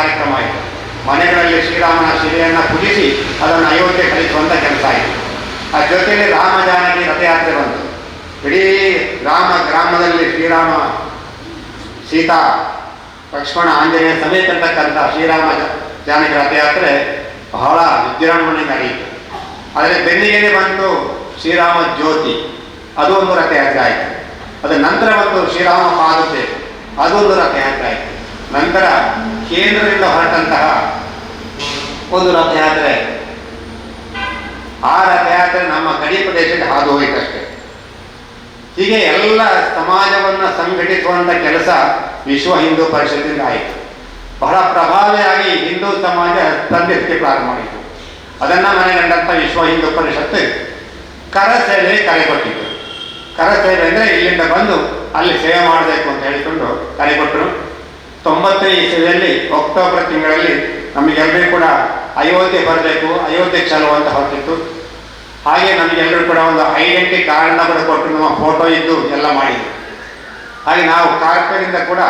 ಕಾರ್ಯಕ್ರಮ ಆಯಿತು. ಮನೆಗಳಲ್ಲಿ ಶ್ರೀರಾಮನ ಶಿಲೆಯನ್ನು ಪೂಜಿಸಿ ಅದನ್ನು ಅಯೋಧ್ಯೆ ಕಲಿಸುವಂಥ ಕೆಲಸ ಆಯಿತು. ಆ ಜೊತೆಯಲ್ಲಿ ರಾಮ ಜಾನಕಿ ರಥಯಾತ್ರೆ ಬಂತು. ಇಡೀ ಗ್ರಾಮ ಗ್ರಾಮದಲ್ಲಿ ಶ್ರೀರಾಮ, ಸೀತಾ, ಲಕ್ಷ್ಮಣ, ಆಂಜನೇಯ ಸಮೇತ ಅಂತಕ್ಕಂಥ ಶ್ರೀರಾಮ ಜಾನಕಿ ರಥಯಾತ್ರೆ ಬಹಳ ವಿಜೃಂಭಣೆ ನಡೆಯಿತು. ಆದರೆ ಬೆನ್ನಿಗೆ ಬಂತು ಶ್ರೀರಾಮ ಜ್ಯೋತಿ. ಅದು ಒಂದು ರಥಯಾತ್ರೆ ಆಯಿತು. ಅದರ ನಂತರ ಬಂತು ಶ್ರೀರಾಮ ಅದು ಅದೊಂದು ರಥಯಾತ್ರೆ ಆಯಿತು. ನಂತರ ಕೇಂದ್ರದಿಂದ ಹೊರಟಂತಹ ಒಂದು ರಥಯಾತ್ರೆ. ಆ ರಥಯಾತ್ರೆ ನಮ್ಮ ಗಡಿ ಪ್ರದೇಶಕ್ಕೆ ಹಾದು ಹೋಯಿತಷ್ಟೇ. ಹೀಗೆ ಎಲ್ಲ ಸಮಾಜವನ್ನು ಸಂಘಟಿಸುವಂಥ ಕೆಲಸ ವಿಶ್ವ ಹಿಂದೂ ಪರಿಷತ್ತಿಂದ ಆಯಿತು. ಬಹಳ ಪ್ರಭಾವಿಯಾಗಿ ಹಿಂದೂ ಸಮಾಜ ಸ್ಪಂದಿಸಕ್ಕೆ ಪ್ರಾರಂಭ ಮಾಡಿತು ಅದನ್ನ ಮನೆಗಂಡಂಥ ವಿಶ್ವ ಹಿಂದೂ ಪರಿಷತ್ತು ಕರಸೇವೆ ಕರೆ ಕೊಟ್ಟಿತ್ತು. ಕರಸೇವೆ ಅಂದರೆ ಇಲ್ಲಿಂದ ಬಂದು ಅಲ್ಲಿ ಸೇವೆ ಮಾಡಬೇಕು ಅಂತ ಹೇಳಿಕೊಂಡು ಕರೆ ಕೊಟ್ಟರು ತೊಂಬತ್ತನೇ ಇಸವಿಯಲ್ಲಿ ಅಕ್ಟೋಬರ್ ತಿಂಗಳಲ್ಲಿ ನಮಗೆಲ್ಲರಿಗೂ ಕೂಡ ಅಯೋಧ್ಯೆ ಬರಬೇಕು ಅಯೋಧ್ಯೆ ಚಲೋ ಅಂತ ಹೊರಟಿತ್ತು. ಹಾಗೆ ನಮಗೆಲ್ಲರೂ ಕೂಡ ಒಂದು ಐಡೆಂಟಿ ಕಾರ್ಡ್ನ ಕೂಡ ಕೊಟ್ಟು ನಮ್ಮ ಫೋಟೋ ಇದ್ದು ಎಲ್ಲ ಮಾಡಿ ಹಾಗೆ ನಾವು ಕಾರ್ಪರಿಂದ ಕೂಡ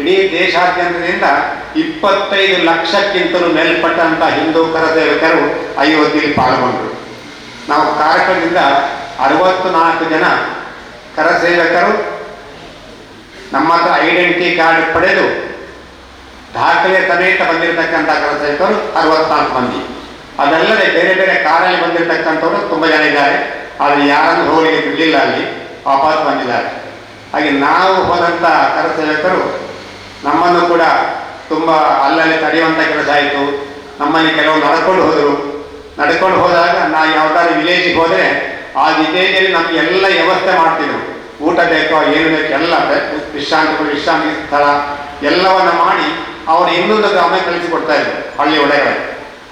ಇಡೀ ದೇಶಾದ್ಯಂತದಿಂದ ಇಪ್ಪತ್ತೈದು ಲಕ್ಷಕ್ಕಿಂತಲೂ ಮೇಲ್ಪಟ್ಟಂಥ ಹಿಂದೂ ಕರ ಸೇವಕರು ಅಯೋಧ್ಯೆಯಲ್ಲಿ ಪಾಲ್ಗೊಂಡರು. ನಾವು ಕಾರ್ಕಳದಿಂದ ಅರವತ್ತು ನಾಲ್ಕು ಜನ ಕರ ಸೇವಕರು ನಮ್ಮ ಹತ್ರ ಐಡೆಂಟಿ ಕಾರ್ಡ್ ಪಡೆದು ದಾಖಲೆ ಸಮೇತ ಬಂದಿರತಕ್ಕಂಥ ಕರ ಸೇವಕರು ಅರವತ್ನಾಲ್ಕು ಮಂದಿ. ಅದಲ್ಲದೆ ಬೇರೆ ಬೇರೆ ಕಾರಲ್ಲಿ ಬಂದಿರತಕ್ಕಂಥವ್ರು ತುಂಬ ಜನ ಇದ್ದಾರೆ. ಆದರೆ ಯಾರನ್ನು ಹೋಗಲಿಕ್ಕೆ ಬಿಡಲಿಲ್ಲ ಅಲ್ಲಿ. ವಾಪಸ್ ಬಂದಿದ್ದಾರೆ. ಹಾಗೆ ನಾವು ಹೋದಂಥ ಕರ ನಮ್ಮನ್ನು ಕೂಡ ತುಂಬ ಅಲ್ಲಲ್ಲಿ ತಡೆಯುವಂಥ ಕೆಲಸ ಆಯಿತು. ನಮ್ಮಲ್ಲಿ ಕೆಲವು ನಡ್ಕೊಂಡು ಹೋದರು. ನಡ್ಕೊಂಡು ಹೋದಾಗ ನಾ ಯಾವ್ದಾದ್ರು ವಿಲೇಜಿಗೆ ಹೋದರೆ ಆ ವಿಲೇಜಲ್ಲಿ ನಮ್ಗೆ ಎಲ್ಲ ವ್ಯವಸ್ಥೆ ಮಾಡ್ತಿದ್ರು. ಊಟ ಬೇಕೋ, ಏನು ಬೇಕೋ ಎಲ್ಲ ವಿಶ್ರಾಂತಿ ವಿಶ್ರಾಂತಿ ಸ್ಥಳ, ಎಲ್ಲವನ್ನ ಮಾಡಿ ಅವರು ಇನ್ನೊಂದು ಗ್ರಾಮಕ್ಕೆ ಕಳಿಸಿಕೊಡ್ತಾ ಇದ್ರು, ಹಳ್ಳಿ ಒಳಗಡೆ.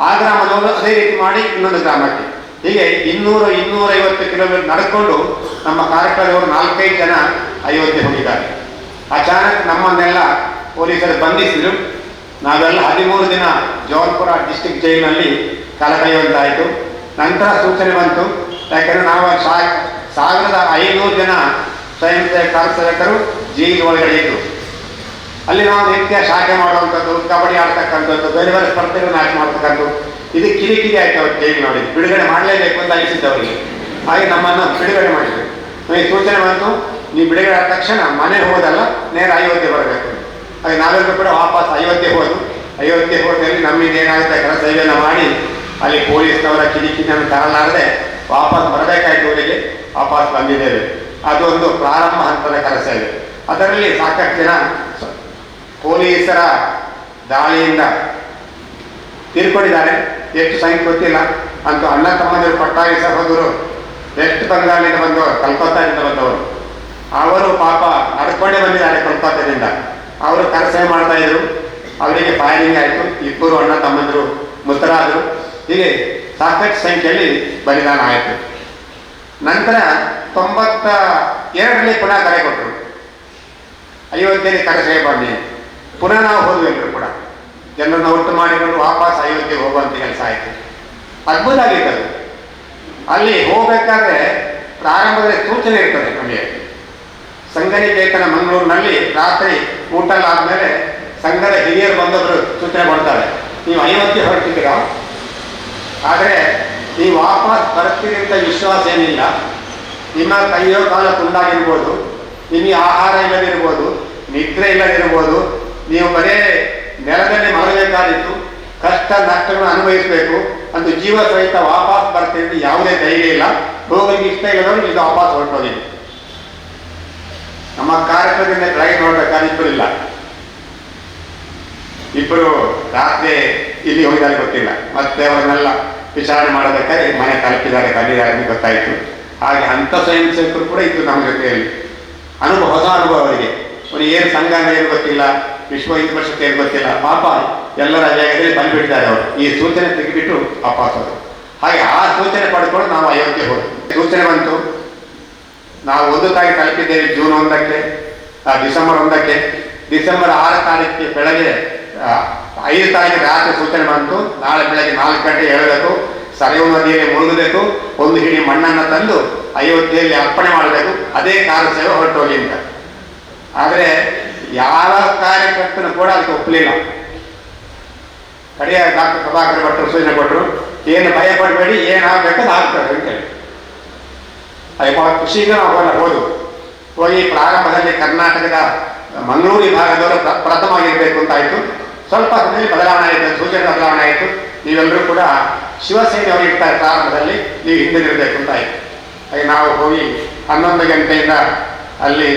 ಆ ಗ್ರಾಮದವರು ಅದೇ ರೀತಿ ಮಾಡಿ ಇನ್ನೊಂದು ಗ್ರಾಮಕ್ಕೆ. ಹೀಗೆ ಇನ್ನೂರು, ಇನ್ನೂರೈವತ್ತು ಕಿಲೋಮೀಟರ್ ನಡ್ಕೊಂಡು ನಮ್ಮ ಕಾರ್ಯಕ್ರಮದವರು ನಾಲ್ಕೈದು ಜನ ಅಯೋಧ್ಯೆ ಹೋಗಿದ್ದಾರೆ. ಅಚಾನಕ್ ನಮ್ಮನ್ನೆಲ್ಲ ಪೊಲೀಸರು ಬಂಧಿಸಿದ್ರು. ನಾವೆಲ್ಲ ಹದಿಮೂರು ದಿನ ಜೋನ್ಪುರ ಡಿಸ್ಟಿಕ್ ಜೈಲಿನಲ್ಲಿ ಕಾಲ ಕಳೆಯುವಂತಾಯಿತು ನಂತರ ಸೂಚನೆ ಬಂತು, ಯಾಕಂದ್ರೆ ನಾವು ಸಾವಿರದ ಐನೂರು ಜನ ಸ್ವಯಂ ಸೇವಕ ಸೇವಕರು ಜೈಲು ಒಳಗಡೆ ಇದ್ರು. ಅಲ್ಲಿ ನಾವು ನಿತ್ಯ ಶಾಖೆ ಮಾಡುವಂಥದ್ದು, ಕಬಡ್ಡಿ ಆಡ್ತಕ್ಕಂಥದ್ದು, ಬೇರೆ ಬೇರೆ ಸ್ಪರ್ಧೆಗಳನ್ನು ಆಯ್ಕೆ ಮಾಡ್ತಕ್ಕಂಥದ್ದು, ಇದು ಕಿರಿಕಿರಿ ಆಯ್ತು ಅವ್ರು ಜೈಲು ನೋಡಿ ಬಿಡುಗಡೆ ಮಾಡಲೇಬೇಕು ಅಂತ ಅನಿಸಿದ್ದು ಅವರಿಗೆ. ಹಾಗೆ ನಮ್ಮನ್ನು ಬಿಡುಗಡೆ ಮಾಡಿದ್ರು. ನಮಗೆ ಸೂಚನೆ ಬಂತು, ನೀವು ಬಿಡುಗಡೆ ಆದ ತಕ್ಷಣ ಮನೆ ಹೋದಲ್ಲ, ನೇರ ಅಯೋಧ್ಯೆ ಬರಬೇಕು. ಹಾಗೆ ನಾವೆಲ್ಲರೂ ಕೂಡ ವಾಪಸ್ ಅಯೋಧ್ಯೆ ಹೋದು ಅಯೋಧ್ಯೆ ಹೋದಲ್ಲಿ ನಮ್ಮಿಂದ ಏನಾಗುತ್ತೆ ಕೆಲಸ ಇವೆಲ್ಲ ಮಾಡಿ, ಅಲ್ಲಿ ಪೊಲೀಸ್ನವರ ಕಿರಿಕಿರಿಯನ್ನು ತರಲಾರದೆ ವಾಪಸ್ ಬರಬೇಕಾಯ್ತು ಅವರಿಗೆ ವಾಪಸ್ ಬಂದಿದ್ದೇವೆ. ಅದೊಂದು ಪ್ರಾರಂಭ ಹಂತದ ಕೆಲಸ ಇದೆ. ಅದರಲ್ಲಿ ಸಾಕಷ್ಟು ಜನ ಪೊಲೀಸರ ದಾಳಿಯಿಂದ ತೀರ್ಕೊಂಡಿದ್ದಾರೆ. ಎಷ್ಟು ಸಂಖ್ಯೆ ಗೊತ್ತಿಲ್ಲ ಅಂತೂ ಅಣ್ಣ ತಮ್ಮಂದಿರು ಪಟ್ಟಾಗಿ ಸಹೋದರು ಎಷ್ಟು ಬಂಗಾಳಿಂದ ಬಂದವರು? ಕಲ್ಕತ್ತಾದಿಂದ ಬಂದವರು. ಅವರು ಪಾಪ ನಡ್ಕೊಂಡೇ ಬಂದಿದ್ದಾರೆ ಕಲ್ಕತ್ತಾದಿಂದ. ಅವರು ಕರೆಸೆ ಮಾಡ್ತಾ ಇದ್ರು. ಅವರಿಗೆ ಫೈರಿಂಗ್ ಆಯಿತು. ಇಬ್ಬರು ಅಣ್ಣ ತಮ್ಮಂದಿರು ಮೃತರಾದರು ಹೀಗೆ ಸಾಕಷ್ಟು ಸಂಖ್ಯೆಯಲ್ಲಿ ಬಲಿದಾನ ಆಯಿತು. ನಂತರ ತೊಂಬತ್ತ ಎರಡರಲ್ಲಿ ಪುನಃ ಕರೆ ಕೊಟ್ಟರು. ಅಯೋಧ್ಯೆಯಲ್ಲಿ ಕರೆ ಬನ್ನಿ ಪುನಃ ನಾವು ಹೋದ್ವಿ ಎಲ್ಲರೂ ಕೂಡ. ಜನರನ್ನು ಒಟ್ಟು ಮಾಡಿಕೊಂಡು ವಾಪಸ್ ಅಯೋಧ್ಯೆಗೆ ಹೋಗುವಂತ ಕೆಲಸ ಆಯಿತು. ಅದ್ಭುತ ಆಗಿತ್ತು ಅದು ಅಲ್ಲಿ ಹೋಗಬೇಕಾದ್ರೆ ಪ್ರಾರಂಭದಲ್ಲಿ ಸೂಚನೆ ಇರ್ತದೆ ನಮಗೆ. ಸಂಗನಿ ಬೇಕನ ಮಂಗಳೂರಿನಲ್ಲಿ ರಾತ್ರಿ ಊಟ ಆದ್ಮೇಲೆ ಸಂಘದ ಹಿರಿಯರು ಬಂದವರು ಸೂಚನೆ ಮಾಡ್ತಾರೆ. ನೀವು ಅಯೋಧ್ಯೆ ಹೊರಟಿದ್ದೀರಾ? ಆದರೆ ನೀವು ವಾಪಸ್ ಬರ್ತೀರಿ ಅಂತ ವಿಶ್ವಾಸ ಏನಿಲ್ಲ, ನಿಮ್ಮ ಕೈಯೋ ಕಾಲ ತುಂಡಾಗಿರ್ಬೋದು, ನಿಮಗೆ ಆಹಾರ ಇಲ್ಲದಿರ್ಬೋದು, ನಿದ್ರೆ ಇಲ್ಲದಿರ್ಬೋದು, ನೀವು ಬರೇ ನೆಲದಲ್ಲಿ ಮಾಡಬೇಕಾದಿತ್ತು ಕಷ್ಟ ನಷ್ಟಗಳನ್ನು ಅನುಭವಿಸಬೇಕು ಅಂತ ಜೀವ ಸಹಿತ ವಾಪಸ್ ಬರ್ತೀರಿ ಯಾವುದೇ ಧೈರ್ಯ ಇಲ್ಲ. ಹೋಗಲಿಕ್ಕೆ ಇಷ್ಟ ಇಲ್ಲದವರು ಈಗ ವಾಪಸ್ ಹೊರಟೋದಿ ನಮ್ಮ ಕಾರ್ಯಕ್ರಮದಿಂದ ಟ್ರೈ ನೋಡಬೇಕಾದ ಇಬ್ಬರು ಇಲ್ಲ. ಇಬ್ಬರು ರಾತ್ರಿ ಇಲ್ಲಿ ಹೋಗಿದ್ದಾರೆ ಗೊತ್ತಿಲ್ಲ. ಮತ್ತೆ ಅವರನ್ನೆಲ್ಲ ವಿಚಾರಣೆ ಮಾಡಬೇಕಾದ್ರೆ ಮನೆ ತಲುಪಿದ್ದಾರೆ, ಬಂದಿದ್ದಾರೆ ಅಂತ ಗೊತ್ತಾಯಿತು. ಹಾಗೆ ಅಂಥ ಸ್ವಯಂ ಸೇವಕರು ಕೂಡ ಇತ್ತು ನಮ್ಮ ಜೊತೆಯಲ್ಲಿ. ಅನುಭವ, ಹೊಸ ಅನುಭವ ಅವರಿಗೆ. ಅವ್ರು ಏನು ಸಂಘ ಏನು ಗೊತ್ತಿಲ್ಲ, ವಿಶ್ವ ಹಿಂದೂ ಪರಿಷತ್ ಏನು ಗೊತ್ತಿಲ್ಲ. ಪಾಪ ಎಲ್ಲರ ಜಾಗದಲ್ಲಿ ಬಂದುಬಿಟ್ಟಿದ್ದಾರೆ ಅವರು. ಈ ಸೂಚನೆ ತೆಗೆದುಬಿಟ್ಟು ವಾಪಾಸೋದು ಹಾಗೆ ಆ ಸೂಚನೆ ಪಡ್ಕೊಂಡು ನಾವು ಅಯೋಧ್ಯೆ ಹೋದ್ವಿ. ಸೂಚನೆ ಬಂತು. ನಾವು ಒಂದು ತಾರೀಕು ತಲುಪಿದ್ದೇವೆ ಜೂನ್ ಒಂದಕ್ಕೆ ಡಿಸೆಂಬರ್ ಒಂದಕ್ಕೆ. ಡಿಸೆಂಬರ್ ಆರು ತಾರೀಕಿಗೆ ಬೆಳಗ್ಗೆ ಐದು ತಾರೀಕು ರಾತ್ರಿ ಸೂಚನೆ ಬಂತು. ನಾಳೆ ಬೆಳಗ್ಗೆ ನಾಲ್ಕು ಗಂಟೆ ಹೇಳಬೇಕು. ಸರಿಯೋ ನದಿಯಲ್ಲಿ ಮುಳುಗಬೇಕು. ಒಂದು ಹಿಡಿ ಮಣ್ಣನ್ನು ತಂದು ಅಯೋಧ್ಯೆಯಲ್ಲಿ ಅರ್ಪಣೆ ಮಾಡಬೇಕು. ಅದೇ ಕಾರ್ಯ ಸೇವೆ ಹೊರಟೋಗಿ ಅಂತ. ಆದರೆ ಯಾವ ಕಾರ್ಯಕರ್ತನು ಕೂಡ ಅದಕ್ಕೆ ಒಪ್ಪಲಿಲ್ಲ. ಕಡೆಯ ಡಾಕ್ಟರ್ ಪ್ರಭಾಕರ್ ಭಟ್ರು ಸೂಚನೆ ಕೊಟ್ಟರು, ಏನು ಭಯ ಪಡಬೇಡಿ ಏನಾಗಬೇಕು ಆಗ್ತದೆ ಅಂತೇಳಿ ಅದು ಬಹಳ ಖುಷಿಯಿಂದ ನಾವು ಅವೆಲ್ಲ ಹೋದು ಹೋಗಿ ಪ್ರಾರಂಭದಲ್ಲಿ ಕರ್ನಾಟಕದ ಮಂಗಳೂರು ವಿಭಾಗದವರು ಪ್ರಥಮ ಆಗಿರಬೇಕು ಅಂತ ಆಯಿತು. ಸ್ವಲ್ಪ ಸಮಯದಲ್ಲಿ ಬದಲಾವಣೆ ಆಯಿತು, ಸೂಚನೆ ಬದಲಾವಣೆ ಆಯಿತು. ನೀವೆಲ್ಲರೂ ಕೂಡ ಶಿವಸೇನೆಯವರು ಇರ್ತಾರೆ ಪ್ರಾರಂಭದಲ್ಲಿ ನೀವು ಹಿಂದಿರಬೇಕು ಅಂತ ಆಯಿತು. ಹಾಗೆ ನಾವು ಹೋಗಿ ಹನ್ನೊಂದು ಗಂಟೆಯಿಂದ ಅಲ್ಲಿ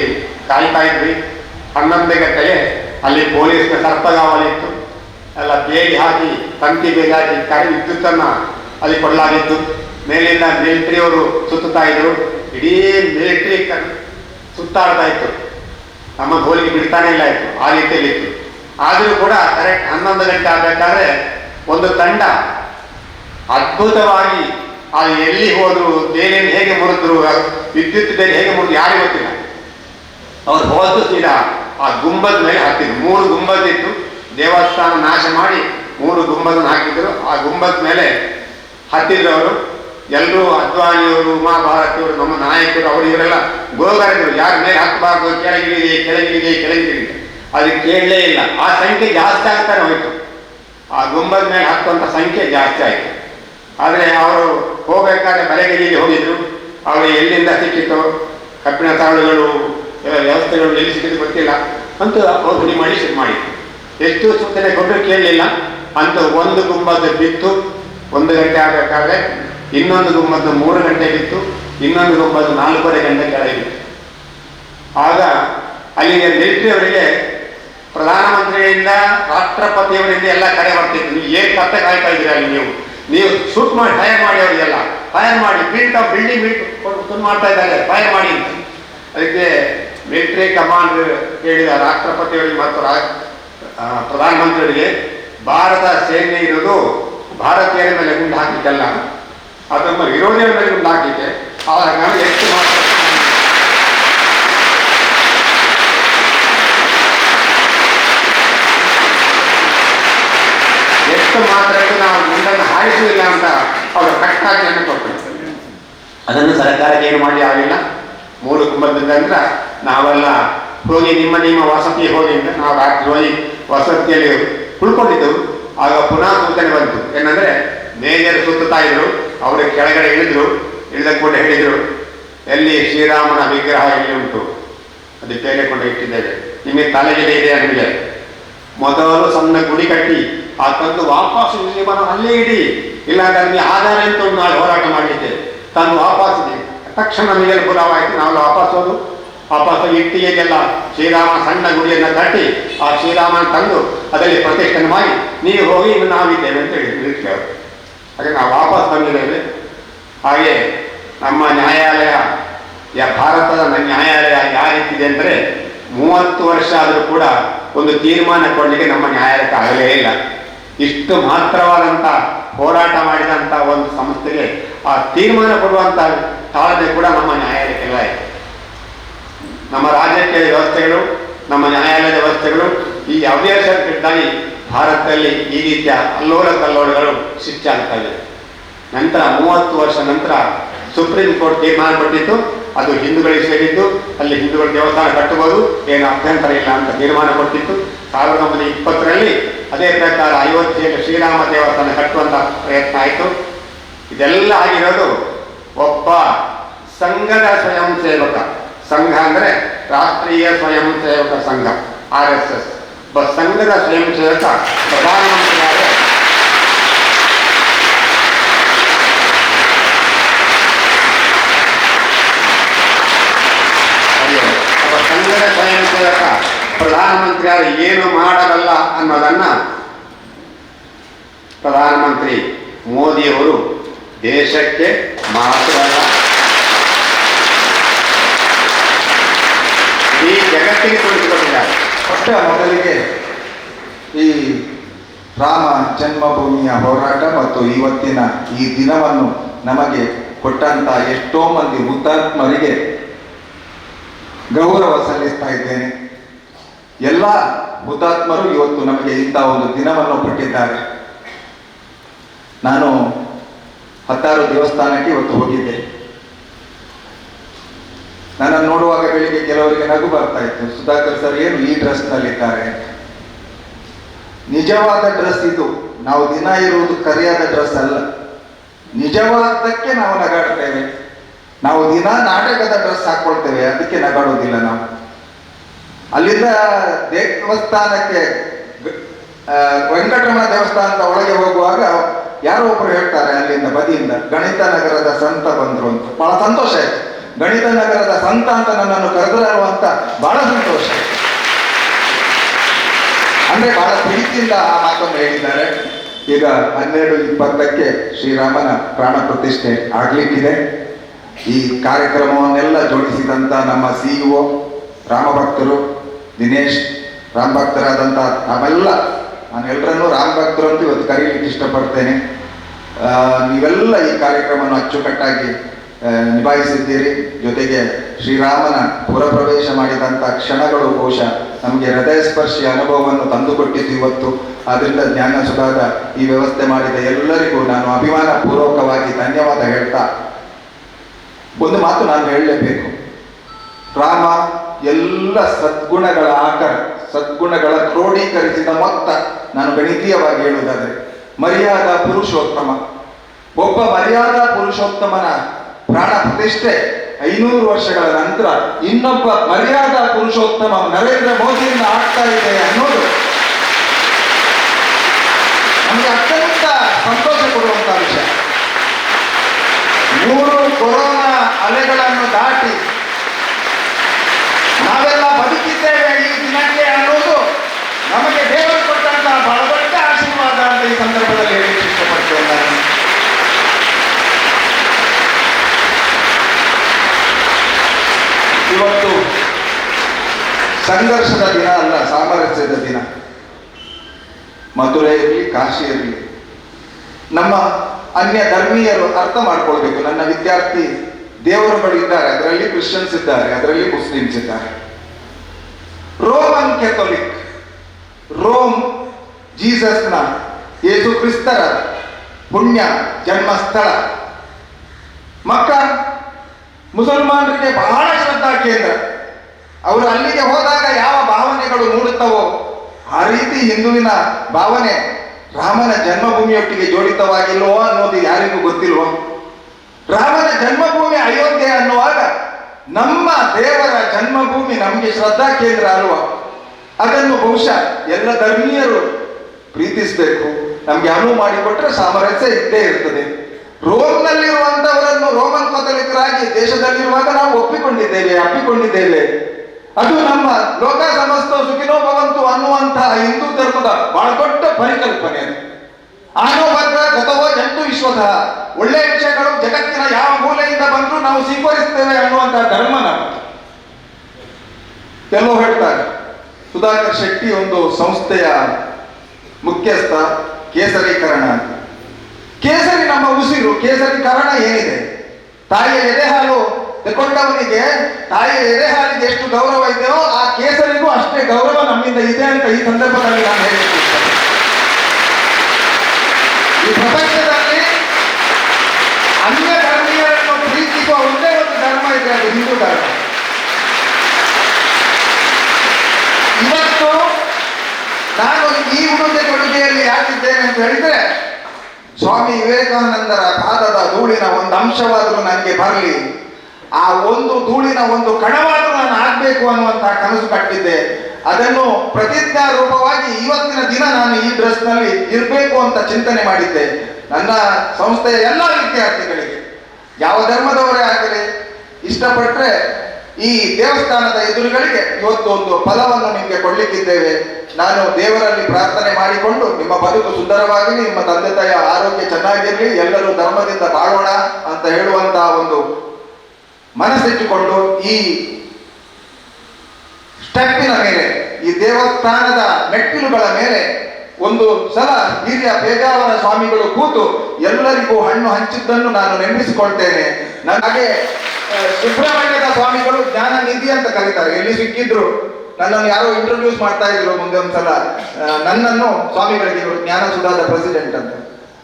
ಕಾಯ್ತಾ ಇದ್ವಿ. ಹನ್ನೊಂದು ಗಂಟೆಗೆ ಅಲ್ಲಿ ಪೊಲೀಸ್ನ ಸರ್ಪಗಾವಲಿ ಇತ್ತು. ಎಲ್ಲ ಬೇಲಿ ಹಾಕಿ ತಂತಿ ಬೇಲಿ ಹಾಕಿ ಕರೆ ವಿದ್ಯುತ್ತನ್ನು ಅಲ್ಲಿ ಕೊಡಲಾಗಿತ್ತು. ಮೇಲಿಂದ ಮಿಲಿಟರಿಯವರು ಸುತ್ತುತ್ತಾ ಇದ್ರು. ಇಡೀ ಮಿಲಿಟರಿ ಸುತ್ತಾಡ್ತಾ ಇತ್ತು. ನಮ್ಮ ಗೋಲಿಗೆ ಬಿಡ್ತಾನೆ ಇಲ್ಲ ಇತ್ತು ಆ ರೀತಿಯಲ್ಲಿ ಇತ್ತು. ಆದರೂ ಕೂಡ ಕರೆಕ್ಟ್ ಹನ್ನೊಂದು ಗಂಟೆ ಆಗಬೇಕಾದ್ರೆ ಒಂದು ತಂಡ ಅದ್ಭುತವಾಗಿ ಅದು ಎಲ್ಲಿ ಹೋದ್ರು ಏನೇನು ಹೇಗೆ ಮುರಿದ್ರು, ವಿದ್ಯುತ್ ಬೇರೆ ಹೇಗೆ ಮುರಿದ್ರು ಯಾರಿಗೆ ಗೊತ್ತಿಲ್ಲ. ಅವ್ರು ಹೋದ್ದು ಸೀದಾ ಆ ಗುಂಬದ ಮೇಲೆ ಹಾಕಿದ್ರು ಮೂರು ಗುಂಬದಿತ್ತು ದೇವಸ್ಥಾನ ನಾಶ ಮಾಡಿ ಮೂರು ಗುಂಬದನ್ನು ಹಾಕಿದ್ರು. ಆ ಗುಂಬದ ಮೇಲೆ ಹತ್ತಿದ್ರು ಅವರು. ಎಲ್ಲರೂ ಅದ್ವಾನಿಯವರು ಉಮಾಭಾರತಿಯವರು ನಮ್ಮ ನಾಯಕರು ಅವರು ಇವರೆಲ್ಲ ಗೋಗರಿದ್ರು ಯಾರ ಮೇಲೆ ಹತ್ತಬಾರ್ದು? ಕೆಳಗಿಳಿದೆ ಕೆಳಗಿಳಿದೆ ಕೆಳಗಿಳಿದೆ ಅದಕ್ಕೆ ಕೇಳಲೇ ಇಲ್ಲ. ಆ ಸಂಖ್ಯೆ ಜಾಸ್ತಿ ಆಗ್ತಾನೆ ಹೋಯ್ತು. ಆ ಗುಂಬದ ಮೇಲೆ ಹಾಕುವಂಥ ಸಂಖ್ಯೆ ಜಾಸ್ತಿ ಆಯಿತು. ಆದರೆ ಅವರು ಹೋಗಬೇಕಾದ್ರೆ ಬಲೆಗಿಲಿಗೆ ಹೋಗಿದ್ರು? ಅವರು ಎಲ್ಲಿಂದ ಸಿಕ್ಕಿತ್ತು? ಕಬ್ಬಿಣ ತಾಳುಗಳು ವ್ಯವಸ್ಥೆಗಳು ಎಲ್ಲಿ ಸಿಕ್ಕಿದ್ದು ಗೊತ್ತಿಲ್ಲ. ಅಂತೂ ಅವ್ರು ಮಾಡಿ ಶುರು ಮಾಡಿದ್ರು. ಎಷ್ಟು ಸುತ್ತನೆ ಕೊಟ್ಟರು ಕೇಳಲಿಲ್ಲ. ಅಂತ ಒಂದು ಗುಂಬದ್ದು ಬಿತ್ತು. ಒಂದು ಗಂಟೆ ಆಗಬೇಕಾದ್ರೆ ಇನ್ನೊಂದು ಗುಂಬದ್ದು ಮೂರು ಗಂಟೆ ಬಿತ್ತು. ಇನ್ನೊಂದು ಗುಂಬದ್ದು ನಾಲ್ಕೂವರೆ ಗಂಟೆ ಕೆಳಗೆ ಬಿತ್ತು. ಆಗ ಅಲ್ಲಿಗೆ ಮಿಲಿಟರಿ ಅವರಿಗೆ ಪ್ರಧಾನಮಂತ್ರಿಯಿಂದ ರಾಷ್ಟ್ರಪತಿಯವರಿಂದ ಎಲ್ಲ ಕರೆ ಬರ್ತಿತ್ತು ನೀವು ಏನ್ ಕತ್ತೆ ಕಾಯ್ತಾ ಇದ್ರಿ ಅಲ್ಲಿ ನೀವು? ನೀವು ಶೂಟ್ ಮಾಡಿ ಫೈರ್ ಮಾಡಿ ಅವರಿಗೆಲ್ಲ ಫೈರ್ ಮಾಡಿ ಬಿಲ್ಟ್ ಬಿಲ್ಡಿಂಗ್ ಬಿಲ್ಟ್ ಮಾಡ್ತಾ ಇದ್ದಾರೆ. ಫೈರ್ ಮಾಡಿ ಅದಕ್ಕೆ ಮಿಲಿಟರಿ ಕಮಾಂಡ್ ಹೇಳಿದ ರಾಷ್ಟ್ರಪತಿಯವರಿಗೆ ಮತ್ತು ಪ್ರಧಾನಮಂತ್ರಿಯವರಿಗೆ, ಭಾರತ ಸೇನೆ ಇರೋದು ಭಾರತೀಯರ ಮೇಲೆ ಗುಂಡು ಹಾಕಲಿಕ್ಕೆಲ್ಲ ಅದನ್ನು ವಿರೋಧಿಗಳ ಮೇಲೆ ಗುಂಡು ಹಾಕಲಿಕ್ಕೆ. ಆದ ಎಷ್ಟು ಮಾತ್ರ ಎಷ್ಟು ಮಾತ್ರಕ್ಕೆ ನಾವು ಗುಂಡನ್ನು ಹಾಯಿಸುವುದಿಲ್ಲ ಅಂತ ಅವರು ಕಟ್ಟಾಗಿ ಕೊಟ್ಟರು ಅದನ್ನು ಸರ್ಕಾರಕ್ಕೆ ಏನು ಮಾಡಿ ಆಗಲಿಲ್ಲ? ಮೂರು ಕುಂಭದಿಂದ ಅಂದ್ರೆ ನಾವೆಲ್ಲ ಹೋಗಿ ನಿಮ್ಮ ನಿಮ್ಮ ವಸತಿ ಹೋಗಿ ಅಂತ ನಾವು ರಾತ್ರಿ ಹೋಗಿ ವಸತಿಯಲ್ಲಿ ಉಳ್ಕೊಂಡಿದ್ದೆವು ಆಗ ಪುನಃ ಸೂಚನೆ ಬಂತು. ಏನಂದ್ರೆ ಮೇಜರ್ ಸುತ್ತಾ ಇದ್ರು. ಅವರು ಕೆಳಗಡೆ ಇಳಿದ್ರು. ಇಳಿದ ಕೂಡ ಹೇಳಿದ್ರು, ಎಲ್ಲಿ ಶ್ರೀರಾಮನ ವಿಗ್ರಹ ಎಲ್ಲಿ ಉಂಟು? ಅದು ಬೇರೆ ಕೊಂಡು ಇಟ್ಟಿದ್ದೇವೆ. ನಿಮಗೆ ತಲೆಗೆ ಇದೆ ನಮಗೆ ಮೊದಲು ಸಣ್ಣ ಗುಡಿ ಕಟ್ಟಿ ಆ ತಂದು ವಾಪಸ್ ಜೀವನ ಅಲ್ಲೇ ಇಡಿ. ಇಲ್ಲಾಂದ್ರೆ ನಿಮಗೆ ಆಧಾರ ಅಂತ ನಾಳೆ ಹೋರಾಟ ಮಾಡಲಿಕ್ಕೆ ತಂದು ವಾಪಸ್ ಇದೆ. ತಕ್ಷಣ ನಮಗೆ ಪುರಾವಾಯಿತು. ನಾವು ವಾಪಸ್ ಹೋದು. ವಾಪಸ್ ಇಟ್ಟಿಗೆಗೆಲ್ಲ ಶ್ರೀರಾಮ ಸಣ್ಣ ಗುಡಿಯನ್ನು ಕಟ್ಟಿ ಆ ಶ್ರೀರಾಮನ ತಂದು ಅದರಲ್ಲಿ ಪ್ರತಿಷ್ಠಾನ ಮಾಡಿ ನೀವು ಹೋಗಿ ಇನ್ನು ನಾವಿದ್ದೇವೆ ಅಂತ ಹೇಳಿ ಅವರು ಹಾಗೆ ನಾವು ವಾಪಸ್ ಬಂದಿದ್ದೇವೆ. ಹಾಗೆ ನಮ್ಮ ನ್ಯಾಯಾಲಯ ಯಾ ಭಾರತದ ನ್ಯಾಯಾಲಯ ಯಾವ ರೀತಿದೆ ಅಂದರೆ ಮೂವತ್ತು ವರ್ಷ ಆದರೂ ಕೂಡ ಒಂದು ತೀರ್ಮಾನ ಕೊಡಲಿಕ್ಕೆ ನಮ್ಮ ನ್ಯಾಯಾಲಯಕ್ಕೆ ಆಗಲೇ ಇಲ್ಲ. ಇಷ್ಟು ಮಾತ್ರವಾದಂಥ ಹೋರಾಟ ಮಾಡಿದಂಥ ಒಂದು ಸಂಸ್ಥೆಗೆ ಆ ತೀರ್ಮಾನ ಕೊಡುವಂಥ ತಾಳ್ಮೆ ಕೂಡ ನಮ್ಮ ನ್ಯಾಯಾಲಯಕ್ಕೆಲ್ಲ ಇದೆ. ನಮ್ಮ ರಾಜಕೀಯ ವ್ಯವಸ್ಥೆಗಳು, ನಮ್ಮ ನ್ಯಾಯಾಲಯ ವ್ಯವಸ್ಥೆಗಳು ಈ ಅವ್ಯಾಸಕ್ಕಿದ್ದಾಗಿ ಭಾರತದಲ್ಲಿ ಈ ರೀತಿಯ ಅಲ್ಲೋಲ ಕಲ್ಲೋಲಗಳು ಇದೆ. ನಂತರ ಮೂವತ್ತು ವರ್ಷ ನಂತರ ಸುಪ್ರೀಂ ಕೋರ್ಟ್ ತೀರ್ಮಾನ ಕೊಟ್ಟಿತ್ತು, ಅದು ಹಿಂದೂಗಳಿಗೆ ಸೇರಿದ್ದು, ಅಲ್ಲಿ ಹಿಂದೂಗಳ ದೇವಸ್ಥಾನ ಕಟ್ಟಬಹುದು, ಏನು ಅಭ್ಯಂತರ ಇಲ್ಲ ಅಂತ ತೀರ್ಮಾನ ಕೊಟ್ಟಿತ್ತು. ಸಾವಿರದ ಒಂಬೈನೂರ ಇಪ್ಪತ್ತರಲ್ಲಿ ಅದೇ ಪ್ರಕಾರ ಅಯೋಧ್ಯೆಯಲ್ಲಿ ಶ್ರೀರಾಮ ದೇವಸ್ಥಾನ ಕಟ್ಟುವಂತ ಪ್ರಯತ್ನ ಆಯಿತು. ಇದೆಲ್ಲ ಆಗಿರೋದು ಒಬ್ಬ ಸಂಘದ ಸ್ವಯಂ ಸೇವಕ ಸಂಘ ಅಂದರೆ ರಾಷ್ಟ್ರೀಯ ಸ್ವಯಂ ಸೇವಕ ಸಂಘ, ಆರ್ ಎಸ್ ಎಸ್. ಒಬ್ಬ ಸಂಘದ ಸ್ವಯಂ ಸೇವಕ ಪ್ರಧಾನಮಂತ್ರಿಯಾದ ಅಯ್ಯೋ, ಒಬ್ಬ ಸಂಘದ ಸ್ವಯಂ ಸೇವಕ ಪ್ರಧಾನಮಂತ್ರಿಯಾದ ಏನು ಮಾಡಬಲ್ಲ ಅನ್ನೋದನ್ನ ಪ್ರಧಾನಮಂತ್ರಿ ಮೋದಿಯವರು ದೇಶಕ್ಕೆ ಮಾತ್ರ ಈ ಜಗತ್ತಿಗೆ ತೋರಿಸಿಕೊಟ್ಟಿದ್ದಾರೆ. ಮೊಟ್ಟ ಮೊದಲಿಗೆ ಈ ರಾಮ ಜನ್ಮಭೂಮಿಯ ಹೋರಾಟ ಮತ್ತು ಇವತ್ತಿನ ಈ ದಿನವನ್ನು ನಮಗೆ ಕೊಟ್ಟಂತ ಎಷ್ಟೋ ಮಂದಿ ಹುತಾತ್ಮರಿಗೆ ಗೌರವ ಸಲ್ಲಿಸ್ತಾ ಇದ್ದೇನೆ. ಎಲ್ಲ ಹುತಾತ್ಮರು ಇವತ್ತು ನಮಗೆ ಇಂಥ ಒಂದು ದಿನವನ್ನು ಕೊಟ್ಟಿದ್ದಾರೆ. ನಾನು ಹತ್ತಾರು ದೇವಸ್ಥಾನಕ್ಕೆ ಇವತ್ತು ಹೋಗಿದ್ದೆ. ನನ್ನನ್ನು ನೋಡುವಾಗ ಬೆಳಿಗ್ಗೆ ಕೆಲವರಿಗೆ ನಗು ಬರ್ತಾ ಇತ್ತು. ಸುಧಾಕರ್ ಸರ್, ಏನು ಈ ಡ್ರೆಸ್ ನಲ್ಲಿದ್ದಾರೆ ನಿಜವಾದ ಡ್ರೆಸ್ ಇದು. ನಾವು ದಿನ ಇರುವುದು ಕರಿಯಾದ ಡ್ರೆಸ್ ಅಲ್ಲ. ನಿಜವಾದಕ್ಕೆ ನಾವು ನಗಾಡ್ತೇವೆ. ನಾವು ದಿನ ನಾಟಕದ ಡ್ರೆಸ್ ಹಾಕೊಳ್ತೇವೆ. ಅದಕ್ಕೆ ನಗಾಡೋದಿಲ್ಲ ನಾವು. ಅಲ್ಲಿಂದ ದೇವಸ್ಥಾನಕ್ಕೆ ವೆಂಕಟರಮಣ ದೇವಸ್ಥಾನದ ಒಳಗೆ ಹೋಗುವಾಗ ಯಾರೋ ಒಬ್ರು ಹೇಳ್ತಾರೆ ಅಲ್ಲಿಂದ ಬದಿಯಿಂದ, ಗಣಿತ ನಗರದ ಸಂತ ಬಂದ್ರು ಅಂತ. ಬಹಳ ಸಂತೋಷ ಆಯ್ತು. ಗಣಿತ ನಗರದ ಸಂತ ಅಂತ ನನ್ನನ್ನು ಕರೆದ್ರು ಅಂತ ಬಹಳ ಸಂತೋಷ ಅಂದ್ರೆ ಬಹಳ ಪ್ರೀತಿಯಿಂದ ಆ ಮಾತನ್ನು ಹೇಳಿದ್ದಾರೆ. ಈಗ ಹನ್ನೆರಡು ಇಪ್ಪತ್ತಕ್ಕೆ ಶ್ರೀರಾಮನ ಪ್ರಾಣ ಪ್ರತಿಷ್ಠೆ ಆಗ್ಲಿಕ್ಕಿದೆ. ಈ ಕಾರ್ಯಕ್ರಮವನ್ನೆಲ್ಲ ಜೋಡಿಸಿದಂತ ನಮ್ಮ ಸಿಇಒ ರಾಮಭಕ್ತರು ದಿನೇಶ್, ರಾಮ್ ಭಕ್ತರಾದಂಥ ನಾವೆಲ್ಲ, ನಾನು ಎಲ್ಲರನ್ನೂ ರಾಮ್ ಭಕ್ತರು ಅಂತ ಇವತ್ತು ಕರೀಲಿಕ್ಕೆ ಇಷ್ಟಪಡ್ತೇನೆ. ನೀವೆಲ್ಲ ಈ ಕಾರ್ಯಕ್ರಮವನ್ನು ಅಚ್ಚುಕಟ್ಟಾಗಿ ನಿಭಾಯಿಸಿದ್ದೀರಿ. ಜೊತೆಗೆ ಶ್ರೀರಾಮನ ಪುರಪ್ರವೇಶ ಮಾಡಿದಂಥ ಕ್ಷಣಗಳು ಬಹುಶಃ ನಮಗೆ ಹೃದಯ ಸ್ಪರ್ಶಿ ಅನುಭವವನ್ನು ತಂದುಕೊಟ್ಟಿದ್ದು ಇವತ್ತು. ಅದರಿಂದ ಜ್ಞಾನ ಸುಧಾದ ಈ ವ್ಯವಸ್ಥೆ ಮಾಡಿದ ಎಲ್ಲರಿಗೂ ನಾನು ಅಭಿಮಾನ ಪೂರ್ವಕವಾಗಿ ಧನ್ಯವಾದ ಹೇಳ್ತಾ, ಒಂದು ಮಾತು ನಾನು ಹೇಳಲೇಬೇಕು. ರಾಮ ಎಲ್ಲ ಸದ್ಗುಣಗಳ ಆಕರ, ಸದ್ಗುಣಗಳ ಕ್ರೋಢೀಕರಿಸಿದ ಮೊತ್ತ ನಾನು ಗಣಿತೀಯವಾಗಿ ಹೇಳುವುದಾದರೆ, ಮರ್ಯಾದ ಪುರುಷೋತ್ತಮ. ಒಬ್ಬ ಮರ್ಯಾದ ಪುರುಷೋತ್ತಮನ ಪ್ರಾಣ ಪ್ರತಿಷ್ಠೆ ಐನೂರು ವರ್ಷಗಳ ನಂತರ ಇನ್ನೊಬ್ಬ ಮರ್ಯಾದ ಪುರುಷೋತ್ತಮ ನರೇಂದ್ರ ಮೋದಿಯಿಂದ ಆಗ್ತಾ ಇದೆ ಅನ್ನೋದು ನಮಗೆ ಅತ್ಯಂತ ಸಂತೋಷ ಕೊಡುವಂತ ವಿಷಯ ಮೂರು ಕೊರೋನಾ ಅಲೆಗಳನ್ನು ದಾಟಿ ನಾವೆಲ್ಲ ಬದುಕಿದ್ದೇವೆ ಈ ದಿನಕ್ಕೆ ಅನ್ನೋದು ನಮಗೆ ದೇವರು ಕೊಟ್ಟಂತಹ ಬಹಳ ದೊಡ್ಡ ಆಶೀರ್ವಾದ ಅಂತ ಈ ಸಂದರ್ಭದಲ್ಲಿ ಹೇಳಲಿಕ್ಕೆ ಇಷ್ಟಪಡ್ತೇನೆ ನಾನು ಇವತ್ತು ಸಂಘರ್ಷದ ದಿನ ಅಲ್ಲ, ಸಾಮರಸ್ಯದ ದಿನ. ಮಧುರೆಯಲ್ಲಿ, ಕಾಶಿಯಲ್ಲಿ. ನಮ್ಮ ಅನ್ಯ ಧರ್ಮೀಯರು ಅರ್ಥ ಮಾಡ್ಕೊಳ್ಬೇಕು. ನನ್ನ ವಿದ್ಯಾರ್ಥಿ ದೇವರುಗಳು ಇದ್ದಾರೆ, ಅದರಲ್ಲಿ ಕ್ರಿಶ್ಚಿಯನ್ಸ್ ಇದ್ದಾರೆ, ಅದರಲ್ಲಿ ಮುಸ್ಲಿಮ್ಸ್ ಇದ್ದಾರೆ. ರೋಮನ್ ಕೆಥೋಲಿಕ್, ರೋಮ್ ಜೀಸಸ್ನ ಯೇಸು ಕ್ರಿಸ್ತರ ಪುಣ್ಯ ಜನ್ಮಸ್ಥಳ. ಮಕ್ಕ, ಮುಸಲ್ಮಾನರಿಗೆ ಬಹಳ ಶ್ರದ್ಧಾ ಕೇಂದ್ರ. ಅವರು ಅಲ್ಲಿಗೆ ಹೋದಾಗ ಯಾವ ಭಾವನೆಗಳು ಮೂಡುತ್ತವೋ, ಆ ರೀತಿ ಹಿಂದುವಿನ ಭಾವನೆ ರಾಮನ ಜನ್ಮಭೂಮಿಯೊಟ್ಟಿಗೆ ಜೋಡಿತವಾಗಿಲ್ವೋ ಅನ್ನೋದು ಯಾರಿಗೂ ಗೊತ್ತಿಲ್ವೋ? ರಾಮನ ಜನ್ಮಭೂಮಿ ಅಯೋಧ್ಯೆ ಅನ್ನುವಾಗ ನಮ್ಮ ದೇವರ ಜನ್ಮಭೂಮಿ ನಮಗೆ ಶ್ರದ್ಧಾ ಕೇಂದ್ರ ಅಲ್ವಾ? ಅದನ್ನು ಬಹುಶಃ ಎಲ್ಲ ಧರ್ಮೀಯರು ಪ್ರೀತಿಸಬೇಕು. ನಮ್ಗೆ ಅನುವು ಮಾಡಿಕೊಟ್ರೆ ಸಾಮರಸ್ಯ ಇದ್ದೇ ಇರ್ತದೆ. ರೋಮ್ನಲ್ಲಿರುವಂತವರನ್ನು ರೋಮನ್ ಕಥಲಿಕರಾಗಿ ದೇಶದಲ್ಲಿರುವಾಗ ನಾವು ಒಪ್ಪಿಕೊಂಡಿದ್ದೇವೆ, ಅಪ್ಪಿಕೊಂಡಿದ್ದೇವೆ. ಅದು ನಮ್ಮ ಲೋಕ ಸಮಸ್ತ ಸುಖಿನೋ ಭವಂತು ಅನ್ನುವಂತಹ ಹಿಂದೂ ಧರ್ಮದ ಬಹಳ ದೊಡ್ಡ ಪರಿಕಲ್ಪನೆ ಅದು. ಆನೋ ವರ್ಗ ಗತವೋ ಜಂತು ವಿಶ್ವದ. ಒಳ್ಳೆಯ ವಿಷಯಗಳು ಜಗತ್ತಿನ ಯಾವ ಮೂಲೆಯಿಂದ ಬಂದರೂ ನಾವು ಸ್ವೀಕರಿಸ್ತೇವೆ ಅನ್ನುವಂತಹ ಧರ್ಮ ನಾವು ಹೇಳ್ತಾರೆ, ಸುಧಾಕರ್ ಶೆಟ್ಟಿ ಒಂದು ಸಂಸ್ಥೆಯ ಮುಖ್ಯಸ್ಥ, ಕೇಸರೀಕರಣ ಕೇಸರಿ ನಮ್ಮ ಉಸಿರು, ಕೇಸರೀಕರಣ ಏನಿದೆ? ತಾಯಿಯ ಎದೆ ಹಾಲು ತೆಕೊಂಡವನಿಗೆ ತಾಯಿ ಎರೆಹಾಲಿಗೆ ಎಷ್ಟು ಗೌರವ ಇದೆಯೋ ಆ ಕೇಸರಿಗೂ ಅಷ್ಟೇ ಗೌರವ ನಮ್ಮಿಂದ ಇದೆ ಅಂತ ಈ ಸಂದರ್ಭದಲ್ಲಿ ನಾನು ಹೇಳುತ್ತೇನೆ. ಈ ಪ್ರಪಂಚದಲ್ಲಿ ಅನ್ಯ ಧರ್ಮೀಯರನ್ನು ಪ್ರೀತಿಸುವ ಒಂದೇ ಒಂದು ಧರ್ಮ ಇದೆ, ಅದು ಹಿಂದೂ ಧರ್ಮ ಇವತ್ತು ನಾನು ಈ ಉಡುಗೆ ಕೊಡುಗೆಯಲ್ಲಿ ಯಾಕಿದ್ದೇನೆ ಅಂತ ಹೇಳಿದ್ರೆ, ಸ್ವಾಮಿ ವಿವೇಕಾನಂದರ ಪಾದದ ಧೂಳಿನ ಒಂದು ಅಂಶವಾದರೂ ನನಗೆ ಬರಲಿ ಆ ಒಂದು ಧೂಳಿನ ಒಂದು ಕಣವಾದರೂ ನಾನು ಆಗ್ಬೇಕು ಅನ್ನುವಂತಹ ಕನಸು ಕಟ್ಟಿದ್ದೆ ಅದನ್ನು ಪ್ರತಿಜ್ಞಾ ರೂಪವಾಗಿ ಇವತ್ತಿನ ದಿನ ನಾನು ಈ ಡ್ರೆಸ್ನಲ್ಲಿ ಇರಬೇಕು ಅಂತ ಚಿಂತನೆ ಮಾಡಿದ್ದೆ. ನನ್ನ ಸಂಸ್ಥೆಯ ಎಲ್ಲ ವಿದ್ಯಾರ್ಥಿಗಳಿಗೆ, ಯಾವ ಧರ್ಮದವರೇ ಆಗಲಿ ಇಷ್ಟಪಟ್ಟರೆ ಈ ದೇವಸ್ಥಾನದ ಎದುರುಗಳಿಗೆ ಇವತ್ತು ಒಂದು ಫಲವನ್ನು ನಿಮಗೆ ಕೊಡಲಿಕ್ಕಿದ್ದೇವೆ. ನಾನು ದೇವರಲ್ಲಿ ಪ್ರಾರ್ಥನೆ ಮಾಡಿಕೊಂಡು ನಿಮ್ಮ ಬದುಕು ಸುಂದರವಾಗಲಿ, ನಿಮ್ಮ ತಂದೆ ತಾಯಿಯ ಆರೋಗ್ಯ ಚೆನ್ನಾಗಿರಲಿ, ಎಲ್ಲರೂ ಧರ್ಮದಿಂದ ಬಾಳೋಣ ಅಂತ ಹೇಳುವಂತಹ ಒಂದು ಮನಸ್ಸಿಟ್ಟುಕೊಂಡು ಈ ಸ್ಟೆಪ್ಪಿನ ಮೇಲೆ, ಈ ದೇವಸ್ಥಾನದ ಮೆಟ್ಟಿಲುಗಳ ಮೇಲೆ ಒಂದು ಸಲ ಹಿರಿಯ ಪೇಜಾವರ ಸ್ವಾಮಿಗಳು ಕೂತು ಎಲ್ಲರಿಗೂ ಹಣ್ಣು ಹಂಚಿದ್ದನ್ನು ನಾನು ನೆನಪಿಸಿಕೊಳ್ತೇನೆ ನನಗೆ ಸುಬ್ರಹ್ಮಣ್ಯದ ಸ್ವಾಮಿಗಳು ಜ್ಞಾನ ನಿಧಿ ಅಂತ ಕರೀತಾರೆ. ಎಲ್ಲಿ ಸಿಕ್ಕಿದ್ರು ನನ್ನನ್ನು ಯಾರೋ ಇಂಟ್ರೊಡ್ಯೂಸ್ ಮಾಡ್ತಾ ಇದ್ರು ಮುಂದೆ ಒಂದ್ಸಲ. ನನ್ನನ್ನು ಸ್ವಾಮಿಗಳಿಗೆ ಜ್ಞಾನ ಸುಧಾದ ಪ್ರೆಸಿಡೆಂಟ್ ಅಂತ.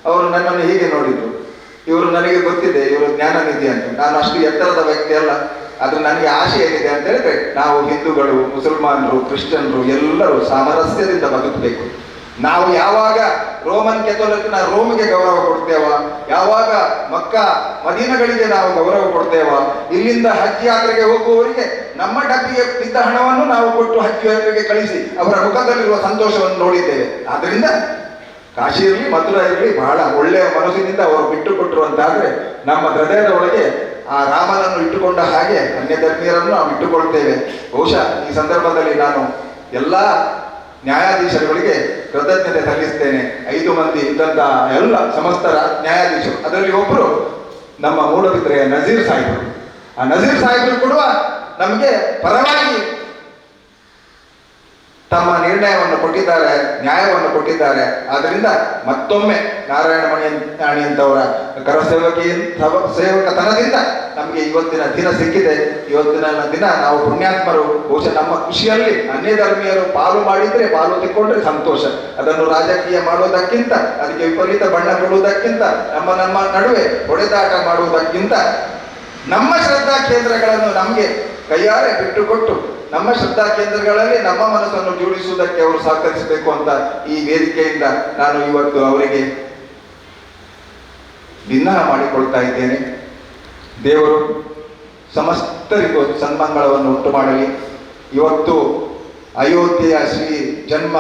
ಅವರು ನನ್ನನ್ನು ಹೀಗೆ ನೋಡಿದ್ರು. ಇವರು ನನಗೆ ಗೊತ್ತಿದೆ, ಇವರು ಜ್ಞಾನ ನಿಧಿ ಅಂತ. ನಾನು ಅಷ್ಟು ಎತ್ತರದ ವ್ಯಕ್ತಿ ಅಲ್ಲ. ಆದ್ರೆ ನನಗೆ ಆಶೆ ಏನಿದೆ ಅಂತ ಹೇಳಿದ್ರೆ, ನಾವು ಹಿಂದೂಗಳು, ಮುಸಲ್ಮಾನರು, ಕ್ರಿಶ್ಚಿಯನ್ರು ಎಲ್ಲರೂ ಸಾಮರಸ್ಯದಿಂದ ಬದುಕಬೇಕು. ನಾವು ಯಾವಾಗ ರೋಮನ್ ಕೆಥೋಲಿಕ್ನ ರೋಮಿಗೆ ಗೌರವ ಕೊಡ್ತೇವ, ಯಾವಾಗ ಮಕ್ಕ, ಮದೀನಗಳಿಗೆ ನಾವು ಗೌರವ ಕೊಡ್ತೇವ, ಇಲ್ಲಿಂದ ಹಜ್ ಯಾತ್ರೆಗೆ ಹೋಗುವವರಿಗೆ ನಮ್ಮ ಡಬ್ಬಿಗೆ ಬಿದ್ದ ಹಣವನ್ನು ನಾವು ಕೊಟ್ಟು ಹಜ್ ಯಾತ್ರೆಗೆ ಕಳಿಸಿ ಅವರ ಮುಖದಲ್ಲಿರುವ ಸಂತೋಷವನ್ನು ನೋಡಿದ್ದೇವೆ. ಆದ್ರಿಂದ ಕಾಶಿ ಇರಲಿ ಇರಲಿ ಬಹಳ ಒಳ್ಳೆಯ ಮನಸ್ಸಿನಿಂದ ಅವರು ಬಿಟ್ಟು ಕೊಟ್ಟರು ಅಂತಾದ್ರೆ ನಮ್ಮ ಹೃದಯದ ಒಳಗೆ ಆ ರಾಮನನ್ನು ಇಟ್ಟುಕೊಂಡ ಹಾಗೆ ಅನ್ಯ ಧರ್ಮೀಯರನ್ನು ನಾವು ಇಟ್ಟುಕೊಳ್ತೇವೆ. ಬಹುಶಃ ಈ ಸಂದರ್ಭದಲ್ಲಿ ನಾನು ಎಲ್ಲ ನ್ಯಾಯಾಧೀಶರುಗಳಿಗೆ ಕೃತಜ್ಞತೆ ಸಲ್ಲಿಸ್ತೇನೆ. ಐದು ಮಂದಿ ಇದ್ದಂತಹ ಎಲ್ಲ ಸಮಸ್ತರ ನ್ಯಾಯಾಧೀಶರು. ಅದರಲ್ಲಿ ಒಬ್ಬರು ನಮ್ಮ ಮೂಡಬಿದ್ರೆಯ ನಜೀರ್ ಸಾಹೇಬರು ಆ ನಜೀರ್ ಸಾಹೇಬರು ಕೂಡ ನಮಗೆ ಪರವಾಗಿ ತಮ್ಮ ನಿರ್ಣಯವನ್ನು ಕೊಟ್ಟಿದ್ದಾರೆ, ನ್ಯಾಯವನ್ನು ಕೊಟ್ಟಿದ್ದಾರೆ. ಆದ್ದರಿಂದ ಮತ್ತೊಮ್ಮೆ ನಾರಾಯಣ ಮಣಿ ರಾಣಿಯಂತವರ ಕರಸೇವಕಿ ಸವ- ಸೇವಕತನದಿಂದ ನಮಗೆ ಇವತ್ತಿನ ದಿನ ಸಿಕ್ಕಿದೆ. ಇವತ್ತಿನ ದಿನ ನಾವು ಪುಣ್ಯಾತ್ಮರು, ಬಹುಶಃ ನಮ್ಮ ಖುಷಿಯಲ್ಲಿ ಅನ್ಯ ಧರ್ಮೀಯರು ಪಾಲು ಮಾಡಿದ್ರೆ ಪಾಲು ತೆಕ್ಕೊಂಡ್ರೆ ಸಂತೋಷ. ಅದನ್ನು ರಾಜಕೀಯ ಮಾಡುವುದಕ್ಕಿಂತ, ಅದಕ್ಕೆ ವಿಪರೀತ ಬಣ್ಣ ಕೊಡುವುದಕ್ಕಿಂತ ನಮ್ಮ ನಮ್ಮ ನಡುವೆ ಹೊಡೆದಾಟ ಮಾಡುವುದಕ್ಕಿಂತ ನಮ್ಮ ಶ್ರದ್ಧಾ ಕೇಂದ್ರಗಳನ್ನು ನಮಗೆ ಕೈಯಾರೆ ಬಿಟ್ಟುಕೊಟ್ಟು ನಮ್ಮ ಶ್ರದ್ಧಾ ಕೇಂದ್ರಗಳಲ್ಲಿ ನಮ್ಮ ಮನಸ್ಸನ್ನು ಜೋಡಿಸುವುದಕ್ಕೆ ಅವರು ಸಹಕರಿಸಬೇಕು ಅಂತ ಈ ವೇದಿಕೆಯಿಂದ ನಾನು ಇವತ್ತು ಅವರಿಗೆ ಭಿನ್ನ ಮಾಡಿಕೊಳ್ತಾ ಇದ್ದೇನೆ. ದೇವರು ಸಮಸ್ತರಿಗೂ ಸನ್ಮಂಗಳವನ್ನು ಉಂಟು ಮಾಡಲಿ. ಇವತ್ತು ಅಯೋಧ್ಯೆಯ ಶ್ರೀ ಜನ್ಮ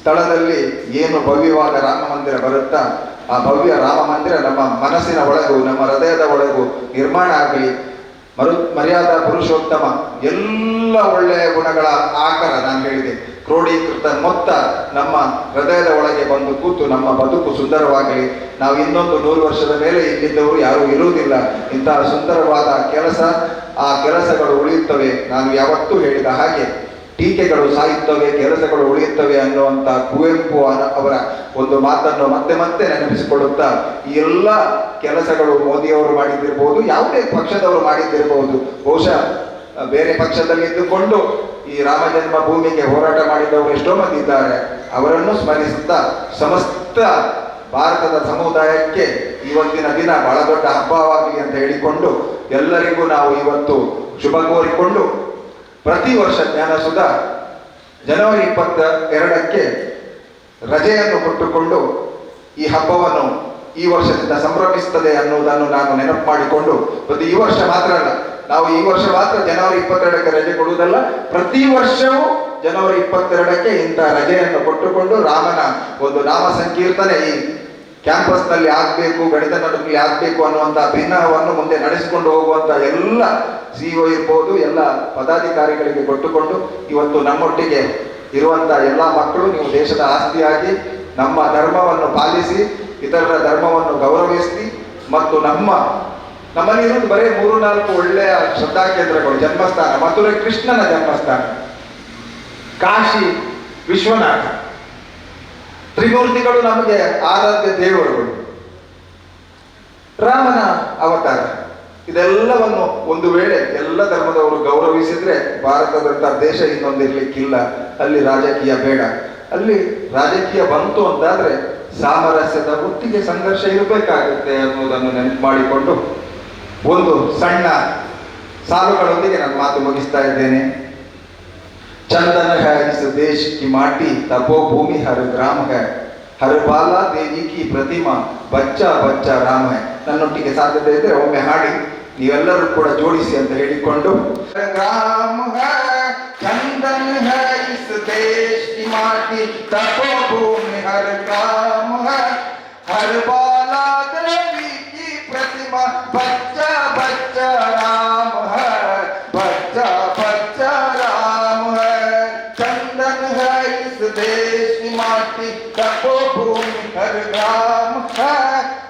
ಸ್ಥಳದಲ್ಲಿ ಏನು ಭವ್ಯವಾದ ರಾಮ ಮಂದಿರ ಬರುತ್ತಾ, ಆ ಭವ್ಯ ರಾಮ ಮಂದಿರ ನಮ್ಮ ಮನಸ್ಸಿನ ಒಳಗೂ, ನಮ್ಮ ಹೃದಯದ ಒಳಗೂ ನಿರ್ಮಾಣ ಆಗಲಿ. ಮರು ಮರ್ಯಾದ ಪುರುಷೋತ್ತಮ, ಎಲ್ಲ ಒಳ್ಳೆಯ ಗುಣಗಳ ಆಕಾರ ನಾನು ಹೇಳಿದೆ. ಕ್ರೋಢೀಕೃತ ಮೊತ್ತ ನಮ್ಮ ಹೃದಯದ ಒಳಗೆ ಬಂದು ಕೂತು ನಮ್ಮ ಬದುಕು ಸುಂದರವಾಗಲಿ. ನಾವು ಇನ್ನೊಂದು ನೂರು ವರ್ಷದ ಮೇಲೆ ಇಲ್ಲಿದ್ದವರು ಯಾರೂ ಇರುವುದಿಲ್ಲ. ಇಂತಹ ಸುಂದರವಾದ ಕೆಲಸ, ಆ ಕೆಲಸಗಳು ಉಳಿಯುತ್ತವೆ. ನಾನು ಯಾವತ್ತೂ ಹೇಳಿದ ಹಾಗೆ. ಟೀಕೆಗಳು ಸಾಯುತ್ತವೆ, ಕೆಲಸಗಳು ಉಳಿಯುತ್ತವೆ ಅನ್ನುವಂಥ ಕುವೆಂಪು ಅವರ ಒಂದು ಮಾತನ್ನು ಮತ್ತೆ ಮತ್ತೆ ನೆನಪಿಸಿಕೊಳ್ಳುತ್ತಾ, ಈ ಎಲ್ಲ ಕೆಲಸಗಳು ಮೋದಿಯವರು ಮಾಡಿದ್ದಿರಬಹುದು ಯಾವುದೇ ಪಕ್ಷದವರು ಮಾಡಿದ್ದಿರಬಹುದು ಬಹುಶಃ ಬೇರೆ ಪಕ್ಷದಲ್ಲಿ ಇದ್ದುಕೊಂಡು ಈ ರಾಮ ಜನ್ಮ ಭೂಮಿಗೆ ಹೋರಾಟ ಮಾಡಿದವರು ಎಷ್ಟೋ ಮಂದಿ ಇದ್ದಾರೆ. ಅವರನ್ನು ಸ್ಮರಿಸುತ್ತಾ ಸಮಸ್ತ ಭಾರತದ ಸಮುದಾಯಕ್ಕೆ ಇವತ್ತಿನ ದಿನ ಬಹಳ ದೊಡ್ಡ ಹಬ್ಬವಾಗಲಿ ಅಂತ ಹೇಳಿಕೊಂಡು ಎಲ್ಲರಿಗೂ ನಾವು ಇವತ್ತು ಶುಭ ಕೋರಿಕೊಂಡು ಪ್ರತಿ ವರ್ಷ ಜ್ಞಾನಸುಧ ಜನವರಿ ಇಪ್ಪತ್ತ ಎರಡಕ್ಕೆ ರಜೆಯನ್ನು ಕೊಟ್ಟುಕೊಂಡು ಈ ಹಬ್ಬವನ್ನು ಈ ವರ್ಷದಿಂದ ಸಂಭ್ರಮಿಸುತ್ತದೆ ಅನ್ನುವುದನ್ನು ನಾನು ನೆನಪು ಮಾಡಿಕೊಂಡು ಪ್ರತಿ ಈ ವರ್ಷ ಮಾತ್ರ ಅಲ್ಲ, ನಾವು ಈ ವರ್ಷ ಮಾತ್ರ ಜನವರಿ ಇಪ್ಪತ್ತೆರಡಕ್ಕೆ ರಜೆ ಕೊಡುವುದಲ್ಲ, ಪ್ರತಿ ವರ್ಷವೂ ಜನವರಿ ಇಪ್ಪತ್ತೆರಡಕ್ಕೆ ಇಂಥ ರಜೆಯನ್ನು ಕೊಟ್ಟುಕೊಂಡು ರಾಮನ ಒಂದು ನಾಮ ಸಂಕೀರ್ತನೆ ಈ ಕ್ಯಾಂಪಸ್ನಲ್ಲಿ ಆಗಬೇಕು, ಗಣಿತ ನಡುಕಲಿ ಆಗಬೇಕು ಅನ್ನುವಂಥ ಭಿನ್ನವನ್ನು ಮುಂದೆ ನಡೆಸಿಕೊಂಡು ಹೋಗುವಂಥ ಎಲ್ಲ ಸಿಇಒ ಇರ್ಬೋದು, ಎಲ್ಲ ಪದಾಧಿಕಾರಿಗಳಿಗೆ ಕೊಟ್ಟುಕೊಂಡು ಇವತ್ತು ನಮ್ಮೊಟ್ಟಿಗೆ ಇರುವಂಥ ಎಲ್ಲ ಮಕ್ಕಳು, ನೀವು ದೇಶದ ಆಸ್ತಿಯಾಗಿ ನಮ್ಮ ಧರ್ಮವನ್ನು ಪಾಲಿಸಿ, ಇತರರ ಧರ್ಮವನ್ನು ಗೌರವಿಸಿ ಮತ್ತು ನಮ್ಮ, ನಮ್ಮಲ್ಲಿ ಇರುವುದು ಬರೀ ಮೂರು, ನಾಲ್ಕು ಒಳ್ಳೆಯ ಶ್ರದ್ಧಾ ಕೇಂದ್ರಗಳು. ಜನ್ಮಸ್ಥಾನ, ಮಥುರೆ ಕೃಷ್ಣನ ಜನ್ಮಸ್ಥಾನ, ಕಾಶಿ ವಿಶ್ವನಾಥ. ತ್ರಿಮೂರ್ತಿಗಳು ನಮಗೆ ಆರಾಧ್ಯ ದೇವರುಗಳು. ರಾಮನ ಅವತಾರ. ಇದೆಲ್ಲವನ್ನು ಒಂದು ವೇಳೆ ಎಲ್ಲ ಧರ್ಮದವರು ಗೌರವಿಸಿದ್ರೆ ಭಾರತದಂತ ದೇಶ ಇನ್ನೊಂದಿರ್ಲಿಕ್ಕಿಲ್ಲ ಅಲ್ಲಿ ರಾಜಕೀಯ ಬೇಡ. ಅಲ್ಲಿ ರಾಜಕೀಯ ಬಂತು ಅಂತಾದ್ರೆ ಸಾಮರಸ್ಯದ ಒಟ್ಟಿಗೆ ಸಂಘರ್ಷ ಇರಬೇಕಾಗುತ್ತೆ ಅನ್ನೋದನ್ನು ನೆನಪು ಮಾಡಿಕೊಂಡು ಒಂದು ಸಣ್ಣ ಸಾಲುಗಳೊಂದಿಗೆ ನಾನು ಮಾತು ಮುಗಿಸ್ತಾ ಇದ್ದೇನೆ. चंदन है इस देश की माटी तपोभूमि हर ग्राम है हर बाला देवी की ಪ್ರತಿಮಾ ಬಚ್ಚಾ ಬಚ್ಚಾ ರಾಮ ನನ್ನೊಟ್ಟಿಗೆ ಸಾಧ್ಯತೆ ಇದ್ದರೆ ಒಮ್ಮೆ ಹಾಡಿ ನೀವೆಲ್ಲರೂ ಕೂಡ ಜೋಡಿಸಿ ಅಂತ ಹೇಳಿಕೊಂಡು ರಾಮ ಚಂದನ ಹೈ ಇಸ್ ದೇಶ ಕಿ ಮಾಟಿ ತಪೋ ಭೂಮಿ ಹರ ರಾಮ ಹರ ಬಾಲಾ ದೇವಿ ಕಿ ಪ್ರತಿಮಾ ಬಚ್ಚಾ ಬಚ್ಚಾ ರಾಮ ಹೈ ಬಚ್ಚಾ इस देश की माटी तपोभूमि हर ग्राम है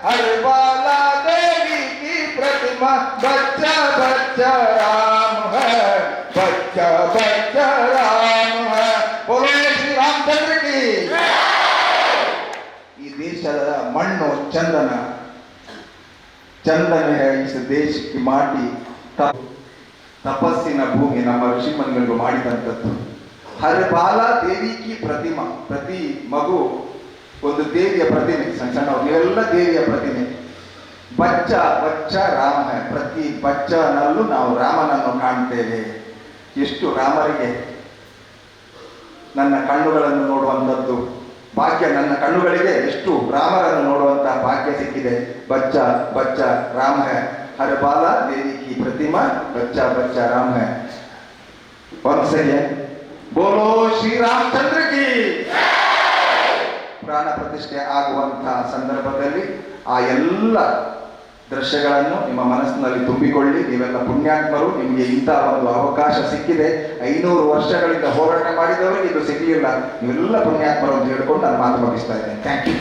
हर बाला देवी की प्रतिमा बच्चा बच्चा राम है बच्चा बच्चा राम है बोलो श्री रामचंद्र की ಈ ದೇಶದ ಮಣ್ಣು ಚಂದನ ಚಂದನ है इस देश की ಮಾಟಿ ತ- ತಪಸ್ಸಿನ ಭೂಮಿ ನಮ್ಮ ಋಷಿಮುನಿಗಳು ಮಾಡಿದಂಥದ್ದು ಹರ ಬಾಲ ದೇವಿ ಕಿ ಪ್ರತಿಮಾ, ಪ್ರತಿ ಮಗು ಒಂದು ದೇವಿಯ ಪ್ರತಿಮೆ, ಸಣ್ಣ ಸಣ್ಣ ಇವೆಲ್ಲ ದೇವಿಯ ಪ್ರತಿಮೆ. ಬಚ್ಚ ಬಚ್ಚ ರಾಮ. ಪ್ರತಿ ಬಚ್ಚನಲ್ಲೂ ನಾವು ರಾಮನನ್ನು ಕಾಣ್ತೇವೆ. ಎಷ್ಟು ರಾಮರಿಗೆ ನನ್ನ ಕಣ್ಣುಗಳನ್ನು ನೋಡುವಂಥದ್ದು, ಭಾಗ್ಯ ನನ್ನ ಕಣ್ಣುಗಳಿಗೆ ಎಷ್ಟು ರಾಮರನ್ನು ನೋಡುವಂತಹ ಭಾಗ್ಯ ಸಿಕ್ಕಿದೆ. ಬಚ್ಚ ಬಚ್ಚ ರಾಮ ಹರ ಬಾಲ ದೇವಿ ಕಿ ಪ್ರತಿಮಾ, ಬಚ್ಚ ಬಚ್ಚ ರಾಮ again ಬೋಲೋ ಶ್ರೀರಾಮಚಂದ್ರ ಕಿ ಪ್ರಾಣ ಪ್ರತಿಷ್ಠೆ ಆಗುವಂತಹ ಸಂದರ್ಭದಲ್ಲಿ ಆ ಎಲ್ಲ ದೃಶ್ಯಗಳನ್ನು ನಿಮ್ಮ ಮನಸ್ಸಿನಲ್ಲಿ ತುಂಬಿಕೊಳ್ಳಿ. ನೀವೆಲ್ಲ ಪುಣ್ಯಾತ್ಮರು, ನಿಮಗೆ ಇಂಥ ಒಂದು ಅವಕಾಶ ಸಿಕ್ಕಿದೆ. ಐನೂರು ವರ್ಷಗಳಿಂದ ಹೋರಾಟ ಮಾಡಿದವರಿಗೆ ಇದು ಸಿಗಲಿಲ್ಲ. ನೀವೆಲ್ಲ ಪುಣ್ಯಾತ್ಮರು ಅಂತ ಹೇಳ್ಕೊಂಡು ನಾನು ಮಾತು ಮುಗಿಸ್ತಾ ಇದ್ದೇನೆ. Thank you